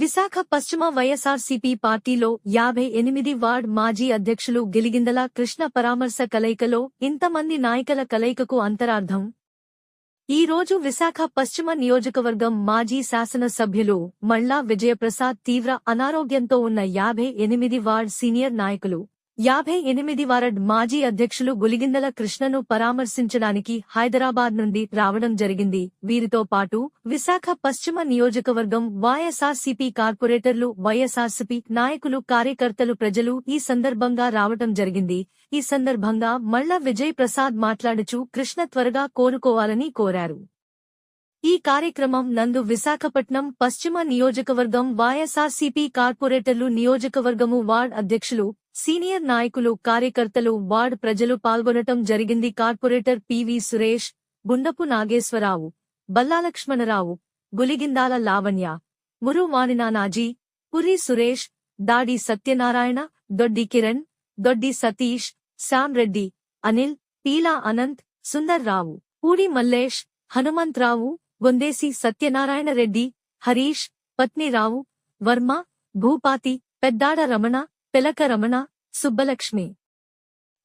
విశాఖ పశ్చిమ వైఎస్ఆర్సీపీ పార్టీలో యాభై ఎనిమిది వార్డ్ మాజీ అధ్యక్షులు గిలిగిందల కృష్ణ పరామర్శ కలయికలో ఇంతమంది నాయకుల కలయికకు అంతరార్థం. ఈ రోజు విశాఖ పశ్చిమ నియోజకవర్గం మాజీ శాసనసభ్యులు మళ్ళా విజయప్రసాద్ తీవ్ర అనారోగ్యంతో ఉన్న యాభై ఎనిమిది వార్డ్ సీనియర్ నాయకులు యాభై ఎనిమిది వారడ్ మాజీ అధ్యక్షులు గులిగిందల కృష్ణను పరామర్శించడానికి హైదరాబాద్ నుండి రావడం జరిగింది. వీరితో పాటు విశాఖ పశ్చిమ నియోజకవర్గం వైఎస్ఆర్సీపీ కార్పొరేటర్లు వైఎస్ఆర్సీపీ నాయకులు కార్యకర్తలు ప్రజలు ఈ సందర్భంగా రావటం జరిగింది. ఈ సందర్భంగా మళ్ళా విజయ్ ప్రసాద్ మాట్లాడుచూ కృష్ణ త్వరగా కోలుకోవాలని కోరారు. ఈ కార్యక్రమం నందు విశాఖపట్నం పశ్చిమ నియోజకవర్గం వైఎస్ఆర్సీపీ కార్పొరేటర్లు నియోజకవర్గము వార్డ్ అధ్యక్షులు సీనియర్ నాయకులు కార్యకర్తలు వార్డ్ ప్రజలు పాల్గొనటం జరిగింది. కార్పొరేటర్ పివి సురేష్ గుండపు నాగేశ్వరరావు బల్లాలక్ష్మణరావు గులిగిందాల లావణ్య మురువానినానాజీ పురి సురేష్ దాడి సత్యనారాయణ దొడ్డి కిరణ్ దొడ్డి సతీష్ శ్యామ్ రెడ్డి అనిల్ పీలా అనంత్ సుందర్ రావు పూడి మల్లేష్ హనుమంతరావు గొందేసి సత్యనారాయణ రెడ్డి హరీష్ పత్నిరావు వర్మ భూపాతి పెద్దాడ రమణ పెలక రమణ సుబ్బలక్ష్మి.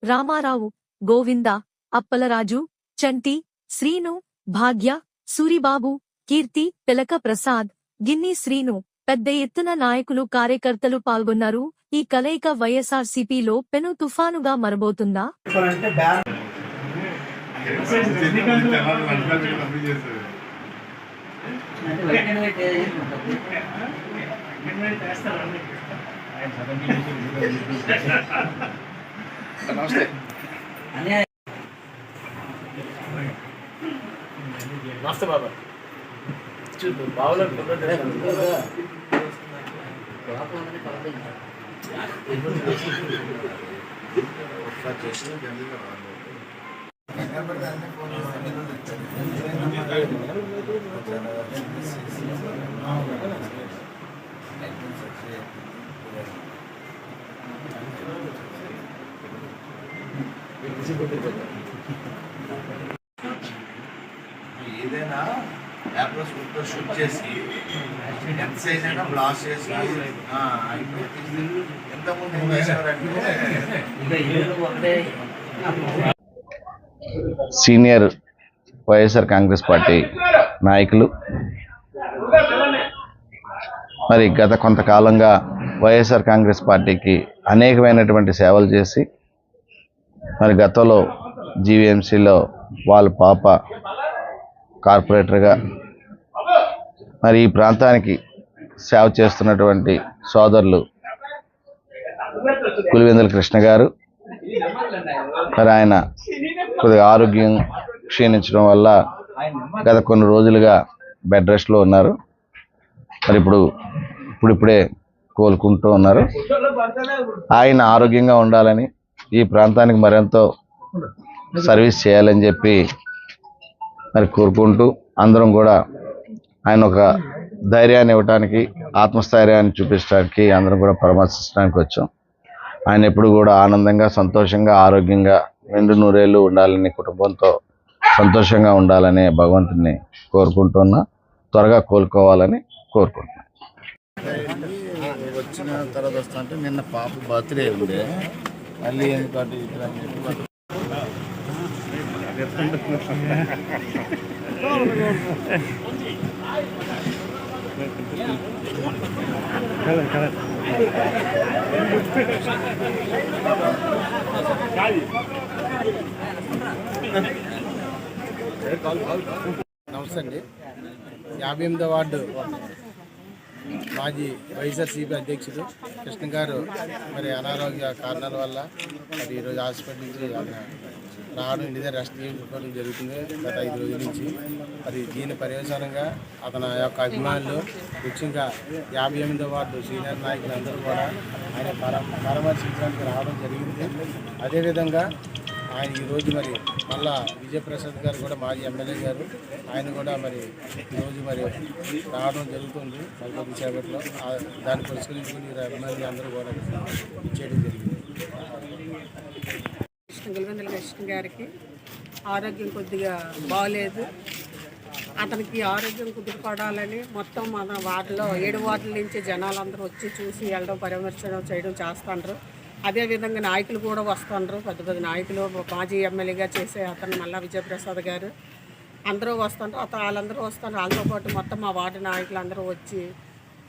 రామారావు గోవింద అప్పలరాజు చంటి శ్రీను భాగ్య సూరిబాబు కీర్తి పెలక ప్రసాద్ గిన్ని శ్రీను పెద్ద ఎత్తున నాయకులు కార్యకర్తలు పాల్గొన్నారు. ఈ కలయిక వైఎస్ఆర్సీపీలో పెను తుఫానుగా మరబోతుందా? అంటే నమస్తే. నమస్తే బాబా చూడు బావులో లోపల ఏదైనా యాప్లో షూట్ చేసి ఎంత సైజ్ అయినా బ్లాస్ట్ చేసి సీనియర్ వైఎస్ఆర్ కాంగ్రెస్ పార్టీ నాయకులు. మరి గత కొంతకాలంగా వైఎస్ఆర్ కాంగ్రెస్ పార్టీకి అనేకమైనటువంటి సేవలు చేసి మరి గతంలో జీవీఎంసీలో వాళ్ళ పాప కార్పొరేటర్గా మరి ఈ ప్రాంతానికి సేవ చేస్తున్నటువంటి సోదరులు కులివెందుల కృష్ణ గారు. మరి ఆయన కొద్దిగా ఆరోగ్యం క్షీణించడం వల్ల గత కొన్ని రోజులుగా బెడ్ రెస్ట్లో ఉన్నారు. మరి ఇప్పుడు ఇప్పుడిప్పుడే కోలుకుంటూ ఉన్నారు. ఆయన ఆరోగ్యంగా ఉండాలని ఈ ప్రాంతానికి మరెంతో సర్వీస్ చేయాలని చెప్పి మరి కోరుకుంటూ అందరం కూడా ఆయన ఒక ధైర్యాన్ని ఇవ్వటానికి ఆత్మస్థైర్యాన్ని చూపించడానికి అందరం కూడా పరామర్శించడానికి వచ్చాం. ఆయన ఎప్పుడు కూడా ఆనందంగా సంతోషంగా ఆరోగ్యంగా రెండు నూరేళ్ళు ఉండాలని కుటుంబంతో సంతోషంగా ఉండాలని భగవంతుని కోరుకుంటున్నా త్వరగా కోలుకోవాలని కోరుకుంటున్నాను వచ్చిన తర్వాత వస్తా అంటే నిన్న పాప బర్త్డే ఉండే. మళ్ళీ ఎందుకంటే ఇట్లా అని చెప్పి నమస్తే అండి. యాభై ఎనిమిదో వార్డు మాజీ వైఎస్ఆర్సీపీ అధ్యక్షుడు కృష్ణ గారు మరి అనారోగ్య కారణాల వల్ల మరి ఈరోజు హాస్పిటల్ నుంచి రావడం ఇంటి దగ్గర రెస్ట్ తీసుకోవడం జరుగుతుంది గత ఐదు రోజుల నుంచి. మరి దీని పర్యవసానంగా అతని యొక్క అభిమానులు ముఖ్యంగా యాభై ఎనిమిదో వార్డు సీనియర్ నాయకులు అందరూ కూడా ఆయన పర పరామర్శించడానికి రావడం జరిగింది. అదేవిధంగా ఆయన ఈరోజు మరి మళ్ళా విజయప్రసాద్ గారు కూడా మాజీ ఎమ్మెల్యే గారు. ఆయన కూడా మరి ఈరోజు మరి రావడం జరుగుతుంది మరి కొద్దిసేపట్లో దాన్ని పరిశీలించుకుని అభిమానులు అందరూ కూడా ఇచ్చేయడం జరిగింది. కృష్ణ కృష్ణ గారికి ఆరోగ్యం కొద్దిగా బాగలేదు అతనికి ఆరోగ్యం కుదురుపడాలని మొత్తం మన వార్డులో ఏడు వార్డుల నుంచి జనాలందరూ వచ్చి చూసి వెళ్ళడం పరామర్శనం చేయడం చేస్తుంటారు అదేవిధంగా నాయకులు కూడా వస్తుండ్రు. పెద్ద పెద్ద నాయకులు మాజీ ఎమ్మెల్యేగా చేసే అతను మల్లా విజయప్రసాద్ గారు. అందరూ వస్తుంటారు అతను వాళ్ళందరూ వస్తారు వాళ్ళతో పాటు మొత్తం మా వార్డు నాయకులు అందరూ వచ్చి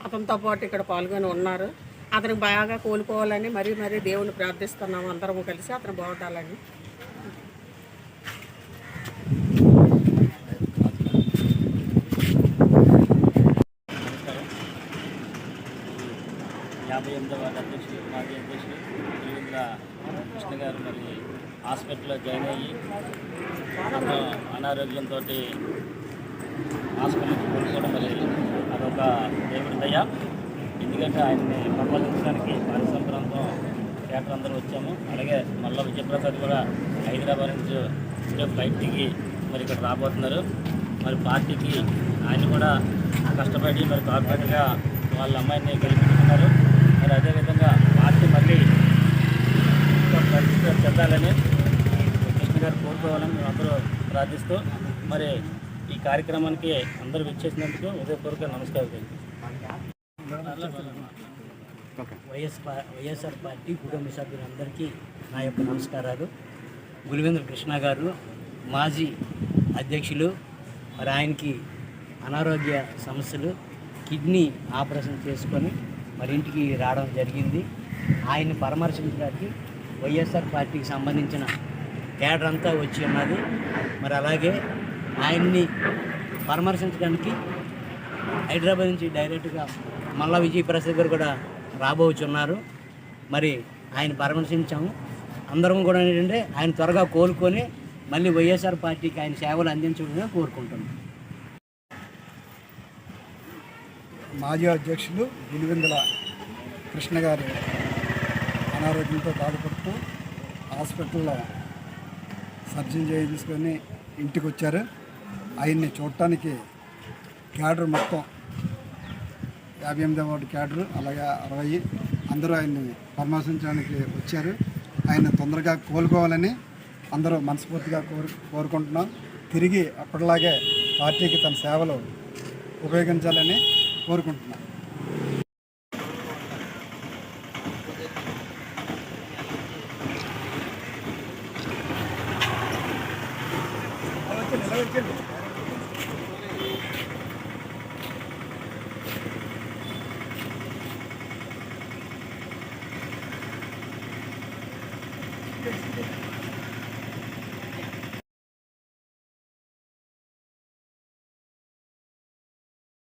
అతనితో పాటు ఇక్కడ పాల్గొని ఉన్నారు. అతనికి బాగా కోలుకోవాలని మరీ మరీ దేవుని ప్రార్థిస్తున్నాము అందరం కలిసి. అతను బాగుండాలని యాభై ఎనిమిదవ వార్డు అధ్యక్షులు మాజీ అధ్యక్షులు శ్రీవేంద్ర కృష్ణ గారు మరి హాస్పిటల్లో జాయిన్ అయ్యి అనారోగ్యంతో హాస్పిటల్కి కోలుకోవడం మరి అదొక దేవుడి దయ. ఎందుకంటే ఆయన్ని పరిపాలించడానికి పారిశ్రామిక ప్రాంతం థియేటర్ అందరూ వచ్చాము. అలాగే మళ్ళీ విజయప్రసాద్ కూడా హైదరాబాద్ నుంచి ఇప్పుడే ఫ్లైట్ దిగి మరి ఇక్కడ రాబోతున్నారు. మరి పార్టీకి ఆయన కూడా కష్టపడి మరి కార్పొరేట్గా వాళ్ళ అమ్మాయిని గెలిపించుకున్నారు. మరి అదేవిధంగా పార్టీ మళ్ళీ పరిస్థితులు చెందాలని కృష్ణ గారు కోరుకోవాలని మేము అందరూ ప్రార్థిస్తూ మరి ఈ కార్యక్రమానికి అందరూ విచ్చేసినందుకు ఉదయపూర్వక నమస్కారం వైఎస్ వైఎస్ఆర్ పార్టీ కుటుంబ సభ్యులందరికీ నా యొక్క నమస్కారాలు. గులివేంద్ర కృష్ణ గారు మాజీ అధ్యక్షులు మరి ఆయనకి అనారోగ్య సమస్యలు కిడ్నీ ఆపరేషన్ చేసుకొని మరి ఇంటికి రావడం జరిగింది. ఆయన్ని పరామర్శించడానికి వైఎస్ఆర్ పార్టీకి సంబంధించిన కేడర్ అంతా వచ్చి ఉన్నది. మరి అలాగే ఆయన్ని పరామర్శించడానికి హైదరాబాద్ నుంచి డైరెక్ట్గా మల్లా విజయప్రసాద్ గారు కూడా రాబోచున్నారు. మరి ఆయన పరామర్శించాము. అందరం కూడా ఏంటంటే ఆయన త్వరగా కోలుకొని మళ్ళీ వైఎస్ఆర్ పార్టీకి ఆయన సేవలు అందించడమే కోరుకుంటున్నాం. మాజీ అధ్యక్షులు గులివెందుల కృష్ణ గారు అనారోగ్యంతో బాధపడుతూ హాస్పిటల్లో సర్జన్ చేయించుకొని ఇంటికి వచ్చారు ఆయన్ని చూడటానికి క్యాడర్ మొత్తం యాభై ఎనిమిది వార్డు క్యాడర్ అలాగే అరవై. అందరూ ఆయన్ని పరామర్శించడానికి వచ్చారు. ఆయన తొందరగా కోలుకోవాలని అందరూ మనస్ఫూర్తిగా కోరు కోరుకుంటున్నాం. తిరిగి అప్పటిలాగే పార్టీకి తన సేవలు ఉపయోగించాలని కోరుకుంటున్నాను.